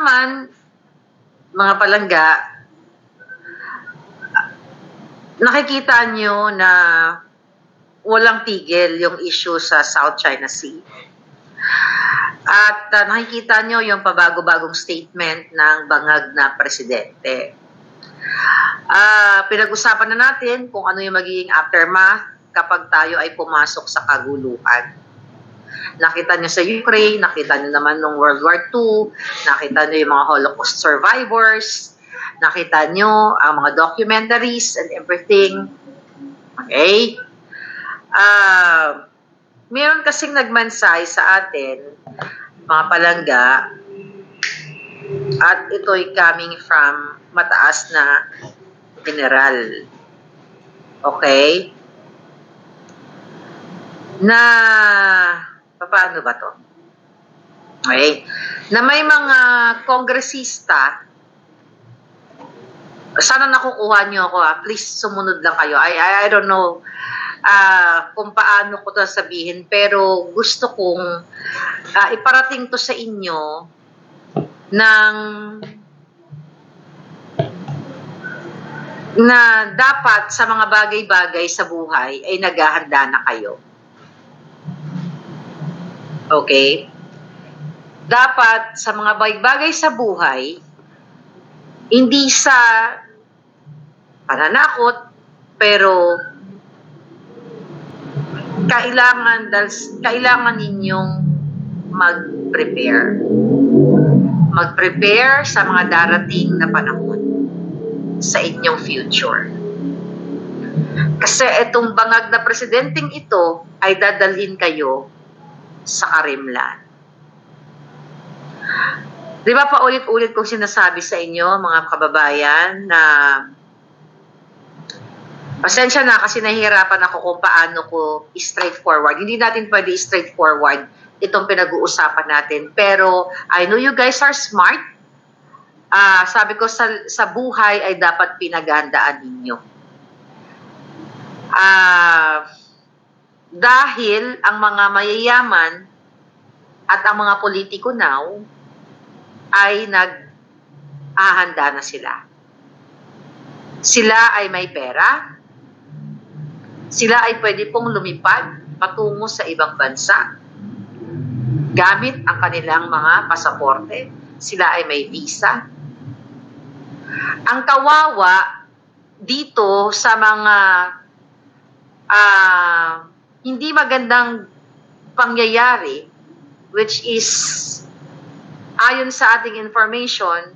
naman, mga palangga, nakikita nyo na walang tigil yung issue sa South China Sea. At ah, nakikita nyo yung pabago-bagong statement ng bangag na presidente. Ah, pinag-usapan na natin kung ano yung magiging aftermath kapag tayo ay pumasok sa kaguluhan. Nakita nyo sa Ukraine, nakita nyo naman nung World War II, nakita nyo yung mga Holocaust survivors, nakita nyo ang mga documentaries and everything. Okay? Ah, meron kasing nagmansay sa atin, mga palangga, at ito'y coming from mataas na general. Okay? Na, paano ba to? Okay? Na may mga kongresista, sana nakukuha niyo ako ah. Please sumunod lang kayo. I, I, don't know ah kung paano ko to sabihin, pero gusto kong ah, iparating to sa inyo ng na dapat sa mga bagay-bagay sa buhay ay naghahanda na kayo. Okay? Dapat sa mga bagay-bagay sa buhay, hindi sa pananakot, pero kailangan dahil- kailangan ninyong mag-prepare. Mag-prepare sa mga darating na panahon sa inyong future. Kasi itong bangag na presidenteng ito ay dadalhin kayo sa karimlan. Di ba paulit-ulit kong sinasabi sa inyo, mga kababayan, na pasensya na kasi nahihirapan ako kung paano ko straightforward. Hindi natin pwede straightforward itong pinag-uusapan natin. Pero I know you guys are smart. Ah, sabi ko sa, sa buhay ay dapat pinaghandaan ninyo. Ah, dahil ang mga mayayaman at ang mga politiko now ay nag-ahanda na sila. Sila ay may pera. Sila ay pwede pong lumipad patungo sa ibang bansa gamit ang kanilang mga pasaporte. Sila ay may visa. Ang kawawa dito sa mga ah, hindi magandang pangyayari which is ayon sa ating information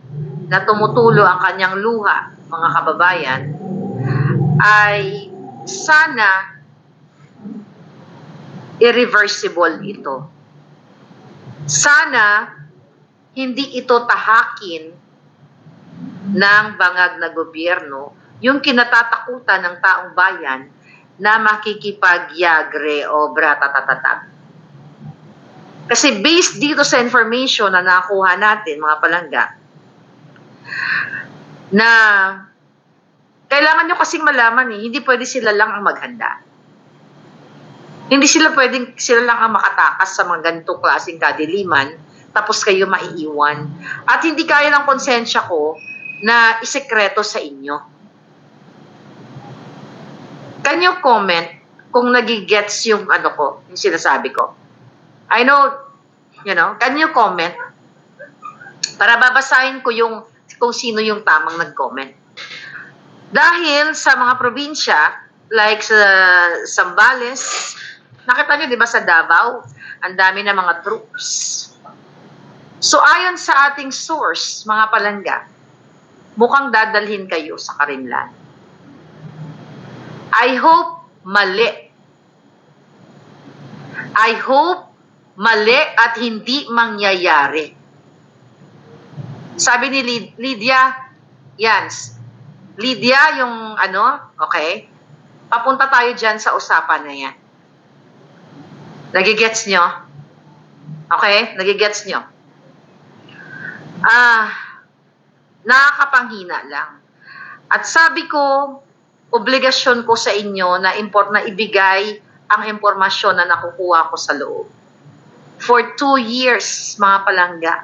na tumutulo ang kanyang luha, mga kababayan, ay sana irreversible ito. Sana hindi ito tahakin ng bangag na gobyerno yung kinatatakutan ng taong bayan na makikipagyagre o bratatatatag. Kasi based dito sa information na nakuha natin, mga palangga, na kailangan nyo kasing malaman eh, hindi pwede sila lang ang maghanda. Hindi sila pwedeng sila lang ang makatakas sa mga ganitong klaseng kadiliman, tapos kayo maiiwan. At hindi kaya ng konsensya ko na isekreto sa inyo. Can you comment kung nagigets yung ano ko, yung sinasabi ko? I know, you know, can you comment? Para babasahin ko yung kung sino yung tamang nag-comment. Dahil sa mga probinsya, like sa Sambales, nakita niyo 'di ba sa Davao, ang dami na mga troops. So ayon sa ating source, mga palangga, mukhang dadalhin kayo sa Karimlan. I hope mali. I hope mali at hindi mangyayari. Sabi ni Lyd- Lydia, yan, Lydia yung ano, okay? Papunta tayo dyan sa usapan na yan. Nagigets nyo? Okay? Nagigets nyo? Ah, nakakapanghina lang. At sabi ko, obligasyon ko sa inyo na import na ibigay ang impormasyon na nakukuha ko sa loob. For two years, mga palangga.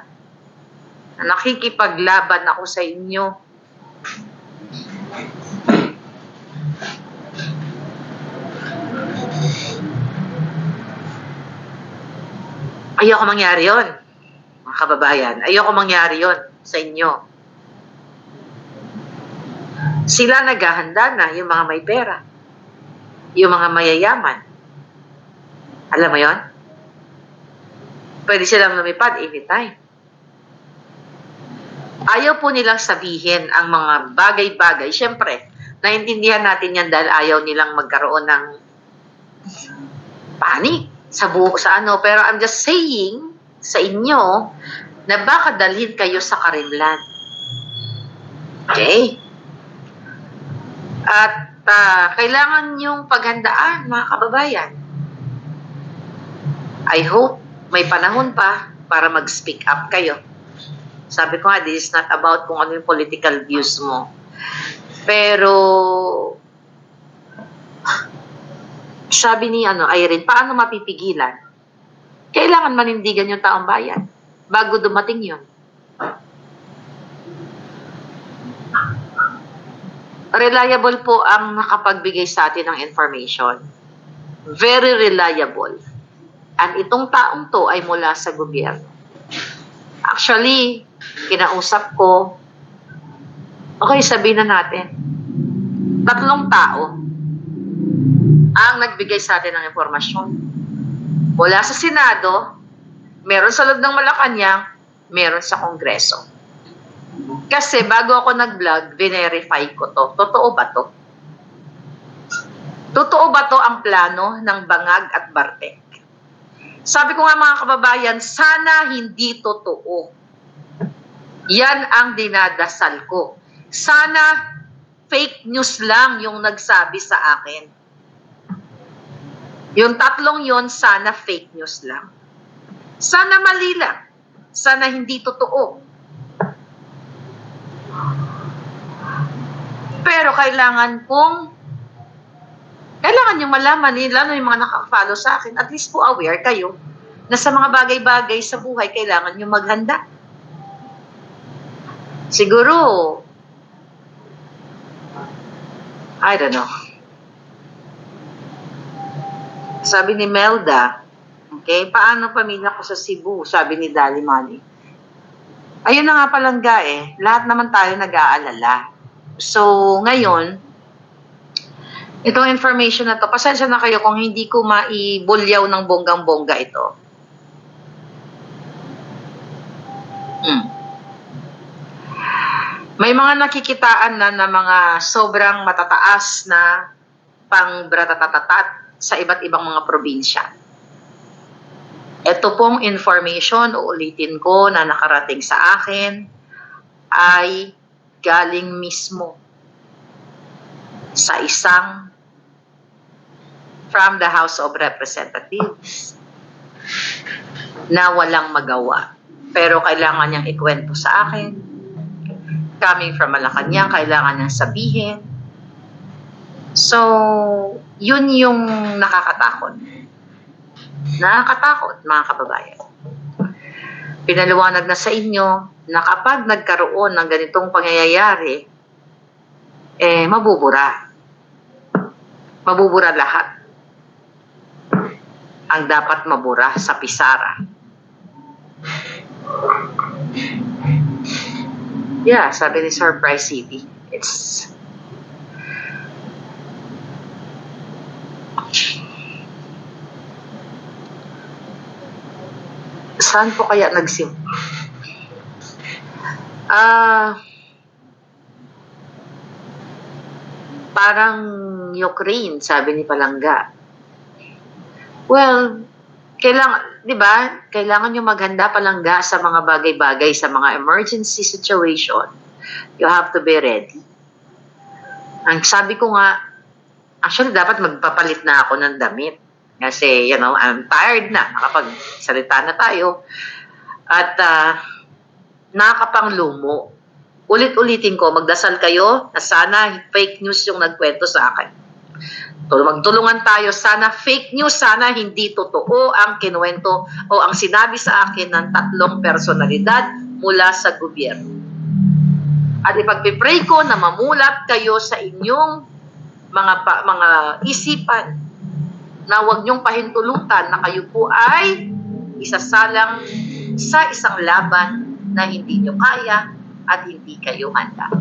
Nakikipaglaban ako sa inyo. Ayoko mangyari yon, mga kababayan. Ayoko mangyari yon sa inyo. Sila naghahanda na, yung mga may pera. Yung mga mayayaman. Alam mo yon? Pwede silang lumipad anytime. Ayaw po nilang sabihin ang mga bagay-bagay. Siyempre, naintindihan natin yan dahil ayaw nilang magkaroon ng panic sa buo sa ano. Pero I'm just saying sa inyo na baka dalhin kayo sa karimlan. Okay? At ah, kailangan yung paghandaan, mga kababayan. I hope may panahon pa para mag-speak up kayo. Sabi ko nga, this is not about kung ano yung political views mo. Pero, sabi ni ano, Irene, paano mapipigilan? Kailangan manindigan yung taong bayan bago dumating yun. Reliable po ang nakapagbigay sa atin ng information. Very reliable. At itong taong to ay mula sa gobyerno. Actually, kinausap ko, okay, sabihin na natin, tatlong tao ang nagbigay sa atin ng informasyon. Mula sa Senado, meron sa loob ng Malacanang, meron sa Kongreso. Kasi bago ako nag-vlog, verify ko to. Totoo ba to? Totoo ba to ang plano ng Bangag at Bartek? Sabi ko nga mga kababayan, sana hindi totoo. Yan ang dinadasal ko. Sana fake news lang yung nagsabi sa akin. Yung tatlong yon sana fake news lang. Sana mali lang. Sana hindi totoo. Pero kailangan kong kailangan nyo malaman, eh, lalo yung mga nakaka-follow sa akin, at least po aware kayo na sa mga bagay-bagay sa buhay, kailangan nyo maghanda. Siguro, I don't know. Sabi ni Melda, okay, paano pamilya ko sa Cebu? Sabi ni Dali Mali. Ayun na nga palangga eh, lahat naman tayo nag-aalala. So, ngayon, itong information na to, pasensya na kayo kung hindi ko maibulyaw ng bonggang-bongga ito. Hmm. May mga nakikitaan na na mga sobrang matataas na pang bratatatatat sa iba't ibang mga probinsya. Ito pong information, uulitin ko na nakarating sa akin, ay galing mismo sa isang from the House of Representatives na walang magawa. Pero kailangan niyang ikwento sa akin. Coming from Malacanang, kailangan niyang sabihin. So, yun yung nakakatakot. Nakakatakot, mga kababayan. Pinaliwanag na sa inyo na kapag nagkaroon ng ganitong pangyayari, eh, mabubura. Mabubura lahat. Ang dapat mabura sa pisara. Yeah, sabi ni Surprise City. It's saan po kaya nagsim? Ah, parang Ukraine, sabi ni Palangga. Well, kailangan, di ba, kailangan yung maghanda palangga sa mga bagay-bagay, sa mga emergency situation. You have to be ready. Ang sabi ko nga, actually dapat magpapalit na ako ng damit. Kasi, you know, I'm tired na. Nakapagsalita na tayo. At uh, nakakapanglumo. Ulit-ulitin ko, magdasal kayo na sana fake news yung nagkwento sa akin. Tul- Magtulungan tayo, sana fake news, sana hindi totoo ang kinuwento o ang sinabi sa akin ng tatlong personalidad mula sa gobyerno. At ipagpipray ko na mamulat kayo sa inyong mga pa, mga isipan na huwag niyong pahintulutan na kayo po ay isasalang sa isang laban na hindi niyo kaya at hindi kayo handa.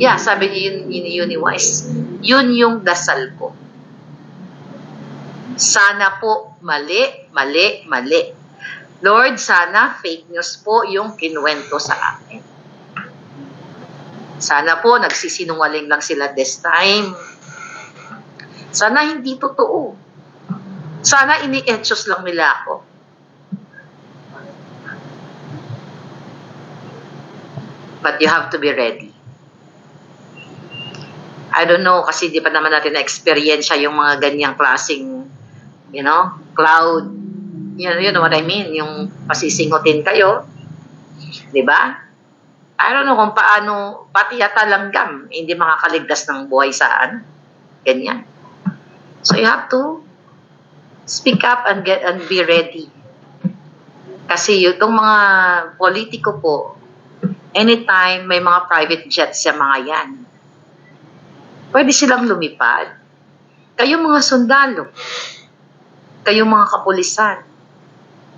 Yeah, sabi niya yun, yun, yun ni Wise. Yun yung dasal ko. Sana po mali, mali, mali. Lord, sana fake news po yung kinuwento sa akin. Sana po nagsisinungaling lang sila this time. Sana hindi totoo. Sana ini-etchos lang nila ako. But you have to be ready. I don't know kasi di pa naman natin na-experience yung mga ganyang klaseng, you know, cloud. You, you know what I mean? Yung pasisingutin kayo. Di ba? I don't know kung paano, pati yata langgam, hindi makakaligtas ng buhay saan. Ganyan. So you have to speak up and get and be ready. Kasi itong mga politiko po, anytime may mga private jets sa mga yan, pwede silang lumipad. Kayo mga sundalo, kayo mga kapulisan,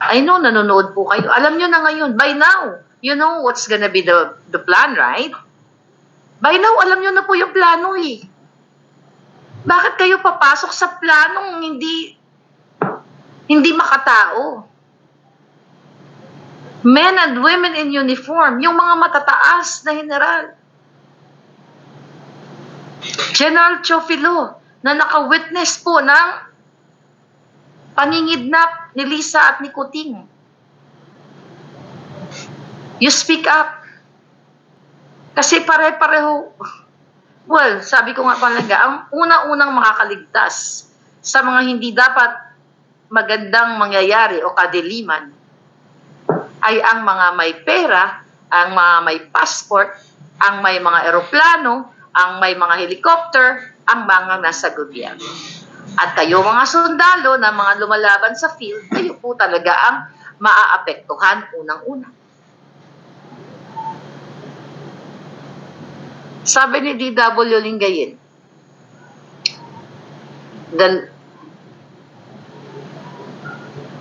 I know nanonood po kayo. Alam nyo na ngayon, by now, you know what's gonna be the, the plan, right? By now, alam nyo na po yung plano eh. Bakit kayo papasok sa planong hindi hindi makatao? Men and women in uniform, yung mga matataas na general. General Chofilo, na naka-witness po ng paningidnap ni Lisa at ni Kuting. You speak up. Kasi pare-pareho, well, sabi ko nga palaga, ang una-unang makakaligtas sa mga hindi dapat magandang mangyayari o kadiliman ay ang mga may pera, ang mga may passport, ang may mga eroplano, ang may mga helicopter, ang mga nasa gobyerno. At kayo mga sundalo na mga lumalaban sa field, kayo po talaga ang maaapektuhan unang-una. Sabi ni D.W. Lingayin, the,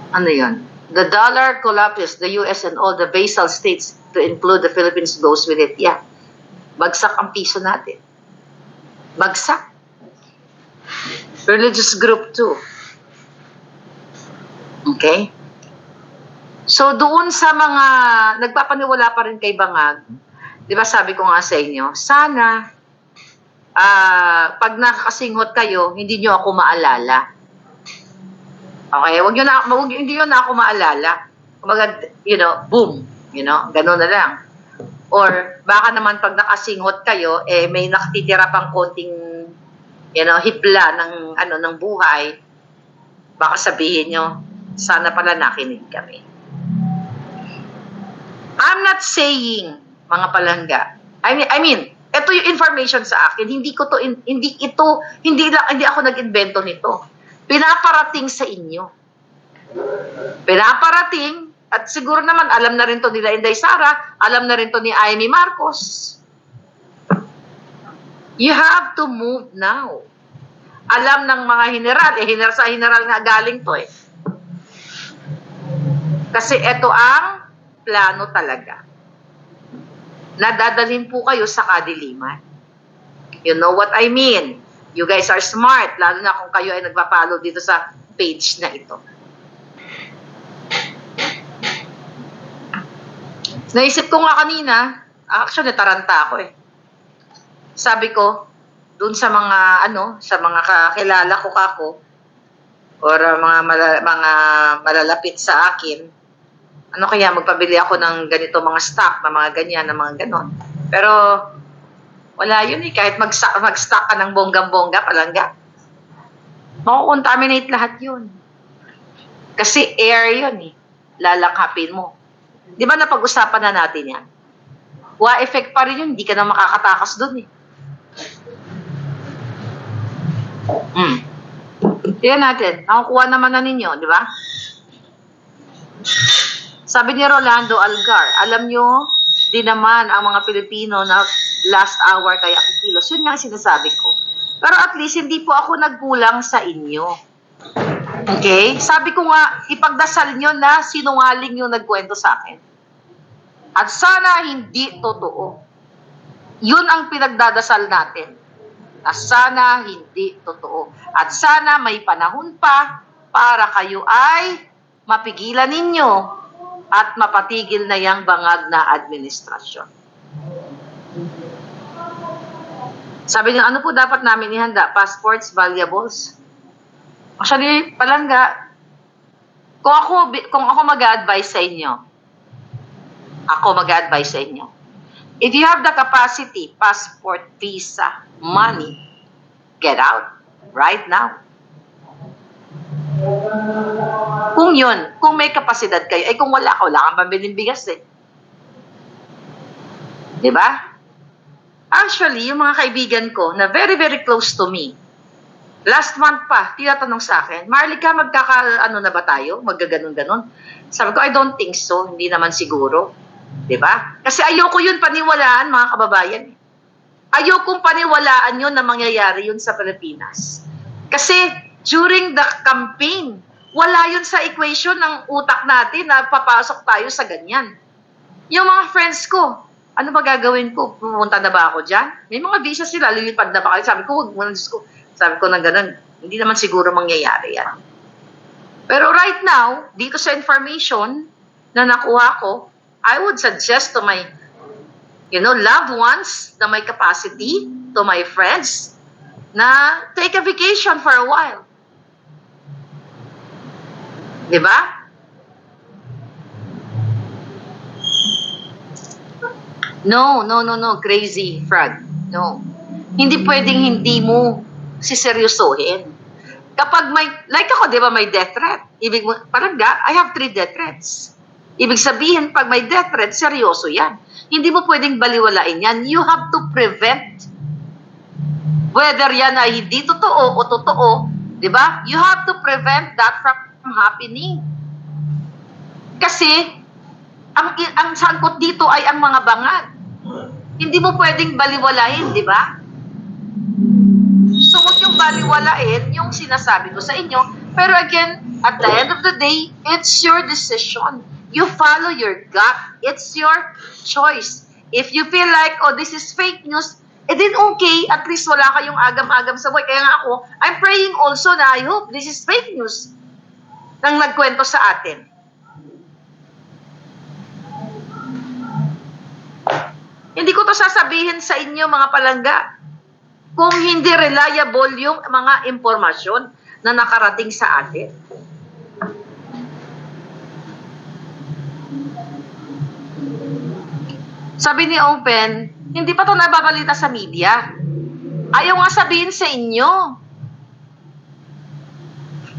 ano yan? The dollar collapses, the US and all the basal states to include the Philippines goes with it. Yeah. Bagsak ang piso natin. Bagsak. Religious group too. Okay? So doon sa mga nagpapaniwala pa rin kay Bangag, 'di ba sabi ko nga sa inyo, sana ah pag nakakasinghot kayo, hindi niyo ako maalala. Okay, wag niyo na wag, hindi niyo na ako maalala. Kumbaga, you know, boom, you know, gano'n na lang. Or baka naman pag nakasinghot kayo, eh may nakatitira pang konting you know, hibla ng ano ng buhay. Baka sabihin nyo, sana pala nakinig kami. I'm not saying mga palangga. I mean, I mean, ito yung information sa akin. Hindi ko to in- hindi ito hindi lang hindi ako nag-invento nito. Pinaparating sa inyo. Pinaparating at siguro naman alam na rin to nila Inday Sara, alam na rin to ni Amy Marcos. You have to move now. Alam ng mga general, eh general sa general nga galing to eh. Kasi ito ang plano talaga. Nadadalhin po kayo sa kadiliman. You know what I mean? You guys are smart, lalo na kung kayo ay nagpa-follow dito sa page na ito. Naisip ko nga kanina, actually nataranta ako eh. Sabi ko, dun sa mga ano, sa mga kakilala ko kako or uh, mga mala- mga malalapit sa akin, ano kaya magpabili ako ng ganito mga stock, mga ganyan, na mga ganon. Pero wala yun eh, kahit mag-stock, mag-stock ka ng bonggang-bongga, palangga. Makukontaminate lahat yun. Kasi air yun eh. Lalakapin mo. Di ba napag-usapan na natin yan? Wa effect pa rin yun, hindi ka na makakatakas dun eh. Hmm. Tingnan natin. Nakukuha naman na ninyo, di ba? Sabi ni Rolando Algar, alam nyo, di naman ang mga Pilipino na last hour kaya kikilos. Yun nga ang sinasabi ko. Pero at least hindi po ako nagkulang sa inyo. Okay? Sabi ko nga, ipagdasal nyo na sinungaling yung nagkwento sa akin. At sana hindi totoo. Yun ang pinagdadasal natin. Na sana hindi totoo. At sana may panahon pa para kayo ay mapigilan ninyo at mapatigil na yang bangag na administrasyon. Sabi niya, ano po dapat namin ihanda? Passports, valuables? Actually, palangga, kung ako, kung ako mag-advise sa inyo, ako mag-advise sa inyo, if you have the capacity, passport, visa, money, get out right now. Kung yun, kung may kapasidad kayo, ay kung wala ka, wala kang pambiling bigas eh. Di ba? Actually, yung mga kaibigan ko na very, very close to me, last month pa, tinatanong sa akin, Marlica, magkaka, ano na ba tayo? Magaganon-ganon? Sabi ko, I don't think so. Hindi naman siguro. Di ba? Kasi ayoko yun paniwalaan, mga kababayan. Ayokong paniwalaan yun na mangyayari yun sa Pilipinas. Kasi during the campaign, wala yun sa equation ng utak natin na papasok tayo sa ganyan. Yung mga friends ko, ano ba ko? Pumunta na ba ako dyan? May mga visa sila, lilipad na ba kayo? Sabi ko, huwag mo na ko. Sabi ko na ganun, hindi naman siguro mangyayari yan. Pero right now, dito sa information na nakuha ko, I would suggest to my, you know, loved ones na may capacity, to my friends, na take a vacation for a while. Di ba? No, no, no, no. Crazy, Frog. No. Hindi pwedeng hindi mo siseryosohin. Kapag may, like ako, di ba, may death threat. Ibig mo, parang ga, I have three death threats. Ibig sabihin, pag may death threat, seryoso yan. Hindi mo pwedeng baliwalain yan. You have to prevent whether yan ay hindi totoo o totoo, di ba? You have to prevent that from happening. Kasi, ang, ang sangkot dito ay ang mga bangag. Hindi mo pwedeng baliwalain, di ba? So, huwag yung baliwalain yung sinasabi ko sa inyo. Pero again, at the end of the day, it's your decision. You follow your gut. It's your choice. If you feel like, oh, this is fake news, eh then okay, at least wala kayong agam-agam sa buhay. Kaya nga ako, I'm praying also na I hope this is fake news nang nagkwento sa atin. Hindi ko to sasabihin sa inyo mga palangga kung hindi reliable yung mga impormasyon na nakarating sa atin. Sabi ni Open, hindi pa to nababalita sa media. Ayaw nga sabihin sa inyo.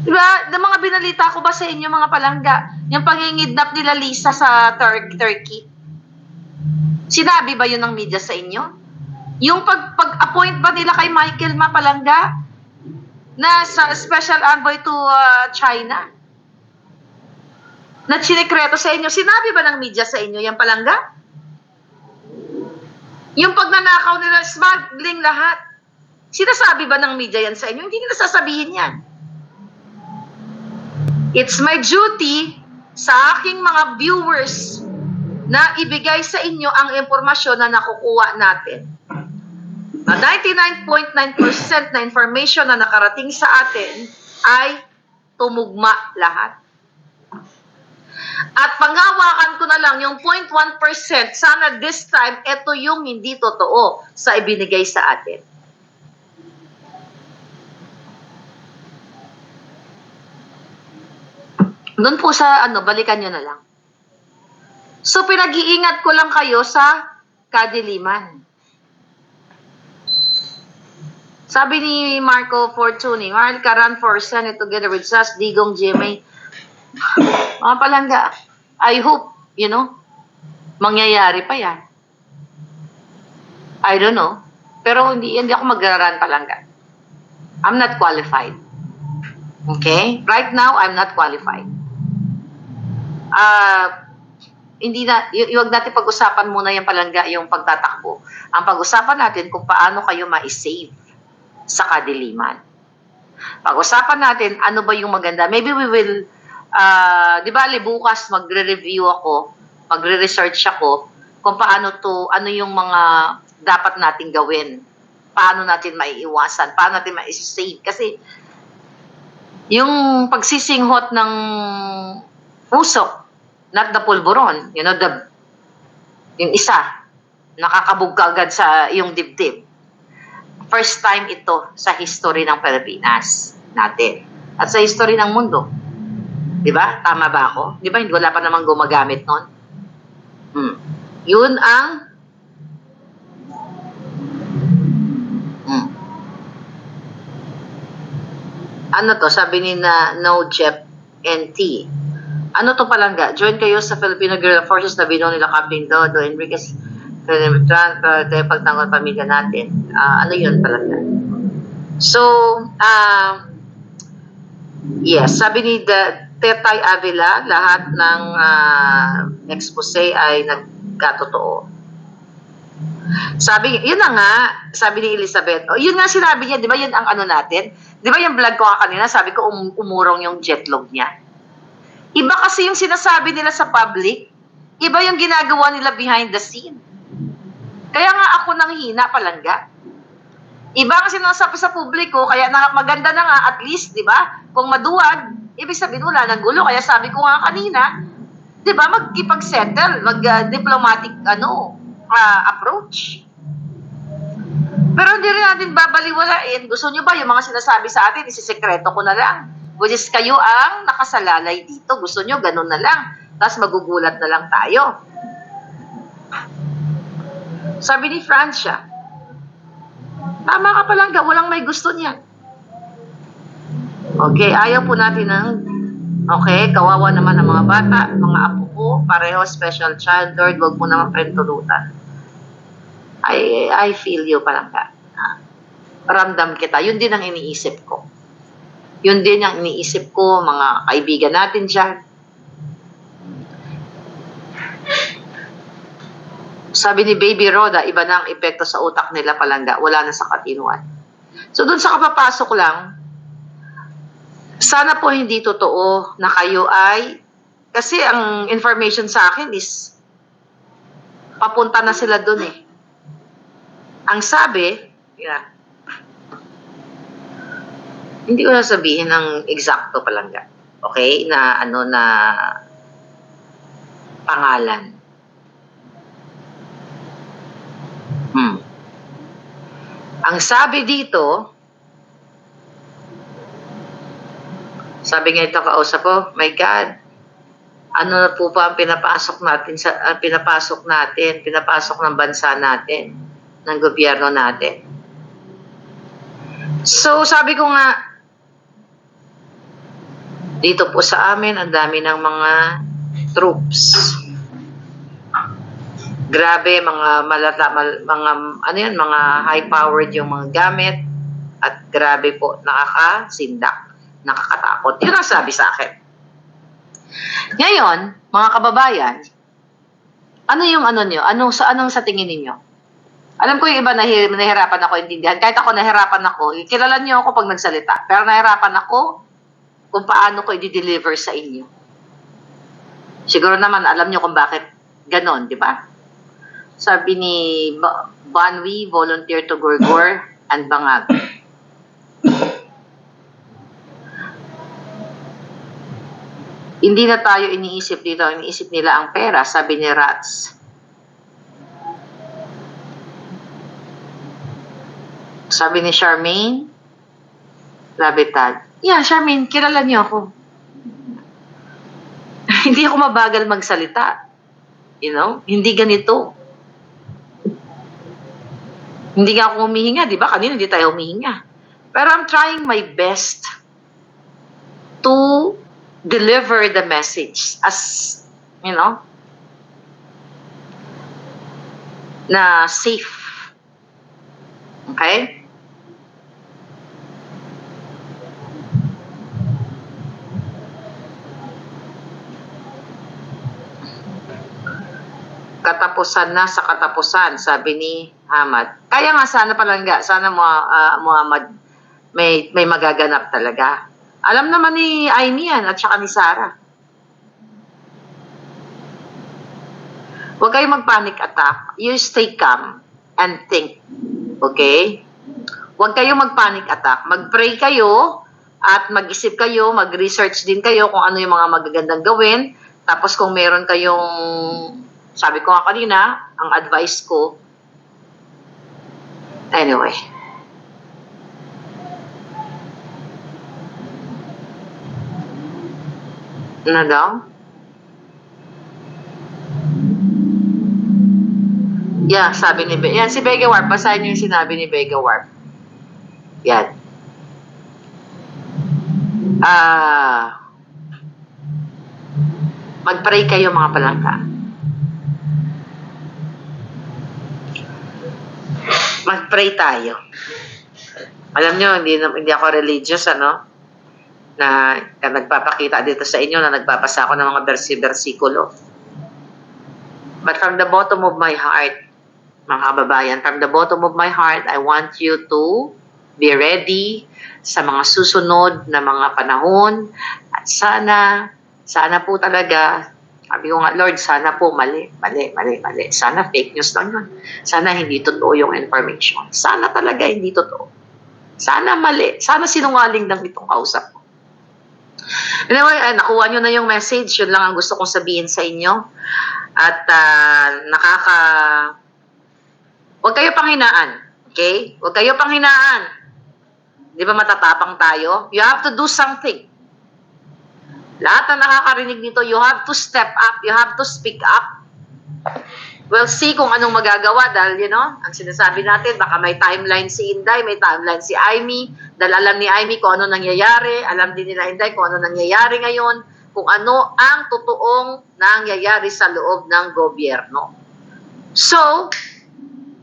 Diba, ng mga binalita ko ba sa inyo mga palangga, yung pangingidnap nila Lisa sa Tur- Turkey, sinabi ba yun ng media sa inyo? Yung pag, pag-appoint ba nila kay Michael Mapalangga na sa special envoy to uh, China? Na chinikreto sa inyo, sinabi ba ng media sa inyo yung palangga? Yung pagnanakaw nila, smuggling lahat. Sinasabi ba ng media yan sa inyo? Hindi nila sasabihin yan. It's my duty sa aking mga viewers na ibigay sa inyo ang impormasyon na nakukuha natin. Na 99.9% na information na nakarating sa atin ay tumugma lahat. At panghawakan ko na lang yung 0.1%, sana this time, ito yung hindi totoo sa ibinigay sa atin. Doon po sa ano, balikan nyo na lang. So, pinag-iingat ko lang kayo sa kadiliman. Sabi ni Marco Fortuny, Marl ka run for Senate together with Sas, Digong, GMA. Mga palangga, I hope, you know, mangyayari pa yan. I don't know. Pero hindi, hindi ako mag-run palangga. I'm not qualified. Okay? Right now, I'm not qualified. Uh, hindi na, y- yung natin pag-usapan muna yung palangga, yung pagtatakbo. Ang pag-usapan natin kung paano kayo ma-save sa kadiliman. Pag-usapan natin ano ba yung maganda. Maybe we will, ah, di ba, bukas magre-review ako, magre-research ako kung paano to, ano yung mga dapat nating gawin. Paano natin maiiwasan, paano natin ma-save. Kasi yung pagsisinghot ng usok, not the pulburon, you know, the, yung isa, nakakabog ka agad sa yung dibdib. First time ito sa history ng Pilipinas natin. At sa history ng mundo. Di ba? Tama ba ako? Di ba? Hindi wala pa namang gumagamit nun? Hmm. Yun ang Hmm. Ano to? Sabi ni na No Jep NT. Ano to palangga? Join kayo sa Filipino Guerrilla Forces na bino nila Captain Dodo Enriquez Tran para tayo pagtanggol pamilya natin. Ah, ano yun palangga? So, ah yes, sabi ni the Tetay Avila, lahat ng ah, expose ay nagkatotoo. Sabi, yun na nga, sabi ni Elizabeth, oh, yun nga sinabi niya, di ba yun ang ano natin? Di ba yung vlog ko kanina, sabi ko um, umurong yung jetlog niya. Iba kasi yung sinasabi nila sa public, iba yung ginagawa nila behind the scene. Kaya nga ako nang hina palangga. Iba ang sinasabi sa publiko, kaya na, maganda na nga at least, di ba? Kung maduwag, ibig sabihin wala ng gulo. Kaya sabi ko nga kanina, di ba, magkipag-settle, mag-diplomatic, ano, ah, approach. Pero hindi rin natin babaliwalain. Gusto nyo ba yung mga sinasabi sa atin, isisekreto ko na lang. Which is kayo ang nakasalalay dito. Gusto nyo, ganun na lang. Tapos magugulat na lang tayo. Sabi ni Francia, tama ka palang walang may gusto niya. Okay, ayaw po natin ng Okay, kawawa naman ang mga bata, mga apo ko, pareho special child, Lord, wag mo naman pentulutan. I, I feel you parang ka. Ah, Ramdam kita. Yun din ang iniisip ko. Yun din ang iniisip ko, mga kaibigan natin dyan. Sabi ni Baby Roda, iba na ang epekto sa utak nila palangga. Wala na sa katinuan. So doon sa kapapasok lang, sana po hindi totoo na kayo ay, kasi ang information sa akin is, papunta na sila doon eh. Ang sabi, yeah, hindi ko na sabihin ng eksakto palangga. Okay? Na ano na pangalan. Hmm. Ang sabi dito, sabi nga ito kausap ko, my God, ano na po ba ang pinapasok natin sa ah, pinapasok natin, pinapasok ng bansa natin, ng gobyerno natin. So, sabi ko nga, dito po sa amin, ang dami ng mga troops. Grabe, mga malata, mal- mga, ano yan, mga high-powered yung mga gamit. At grabe po, nakakasindak, nakakatakot. Yun ang sabi sa akin. Ngayon, mga kababayan, ano yung ano nyo? Anong, sa, anong sa tingin ninyo? Alam ko yung iba nahir, nahirapan ako intindihan. Kahit ako nahirapan ako, kilala niyo ako pag nagsalita. Pero nahirapan ako kung paano ko i-deliver sa inyo. Siguro naman alam niyo kung bakit ganon, di ba? Sabi ni Ba- Banwi, volunteer to Gorgor and Bangag. Hindi na tayo iniisip dito, iniisip nila ang pera, sabi ni Rats. Sabi ni Charmaine, Labitad. Yeah, Charmaine, kilala niyo ako. hindi ako mabagal magsalita. You know? Hindi ganito. Hindi nga ako humihinga, di ba? Kanina hindi tayo humihinga. Pero I'm trying my best to deliver the message as, you know, na safe. Okay? Katapusan na sa katapusan, sabi ni Hamad. Kaya nga sana palangga, sana mo, ah, Muhammad, may, may magaganap talaga. Alam naman ni Aimee yan at saka ni Sarah. Huwag kayong mag-panic attack. You stay calm and think. Okay? Huwag kayong mag-panic attack. Mag-pray kayo at mag-isip kayo, mag-research din kayo kung ano yung mga magagandang gawin. Tapos kung meron kayong, sabi ko nga kanina, ang advice ko, anyway. Ano daw? Yeah, sabi ni Be Yan, si Vega Warp. Basahin niyo yung sinabi ni Vega Warp. Yan. Ah... mag-pray kayo mga palangka. Mag-pray tayo. Alam nyo, hindi, hindi ako religious, ano? Na, na nagpapakita dito sa inyo na nagbabasa ako ng mga versi-versikulo. But from the bottom of my heart, mga kababayan, from the bottom of my heart, I want you to be ready sa mga susunod na mga panahon. At sana, sana po talaga, sabi ko nga, Lord, sana po mali, mali, mali, mali. Sana fake news lang yun. Sana hindi totoo yung information. Sana talaga hindi totoo. Sana mali. Sana sinungaling lang itong kausap ko. Anyway, ah, nakuha nyo na yung message. Yun lang ang gusto kong sabihin sa inyo. At ah, nakaka... Huwag kayo panghinaan. Okay? Huwag kayo panghinaan. Di ba matatapang tayo? You have to do something. Lahat na nakakarinig nito, you have to step up. You have to speak up. We'll see kung anong magagawa dahil, you know, ang sinasabi natin, baka may timeline si Inday, may timeline si Aimee, dahil alam ni Aimee kung ano nangyayari, alam din nila Inday kung ano nangyayari ngayon, kung ano ang totoong nangyayari sa loob ng gobyerno. So,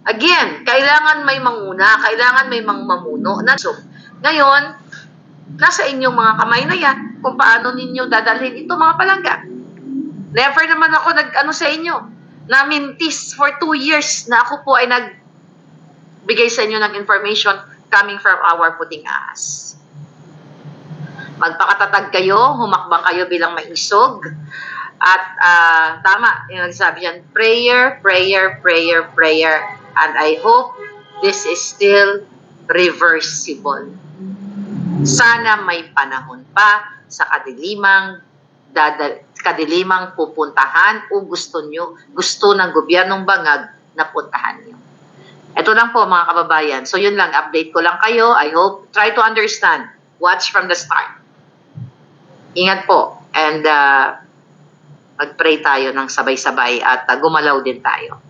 again, kailangan may manguna, kailangan may mangmamuno. Ngayon, nasa inyong mga kamay na yan kung paano ninyo dadalhin ito mga palangga. Never naman ako nag-ano sa inyo, na mintis for two years na ako po ay nagbigay sa inyo ng information coming from our puting ahas. Magpakatatag kayo, humakbang kayo bilang maisog. At ah, tama, yung nagsabi yan, prayer, prayer, prayer, prayer. And I hope this is still reversible. Sana may panahon pa sa kadilimang dadal, kadilimang pupuntahan o gusto nyo, gusto ng gobyernong bangag na puntahan nyo. Ito lang po mga kababayan. So yun lang, update ko lang kayo. I hope, try to understand. Watch from the start. Ingat po. And uh, mag-pray tayo ng sabay-sabay at uh, gumalaw din tayo.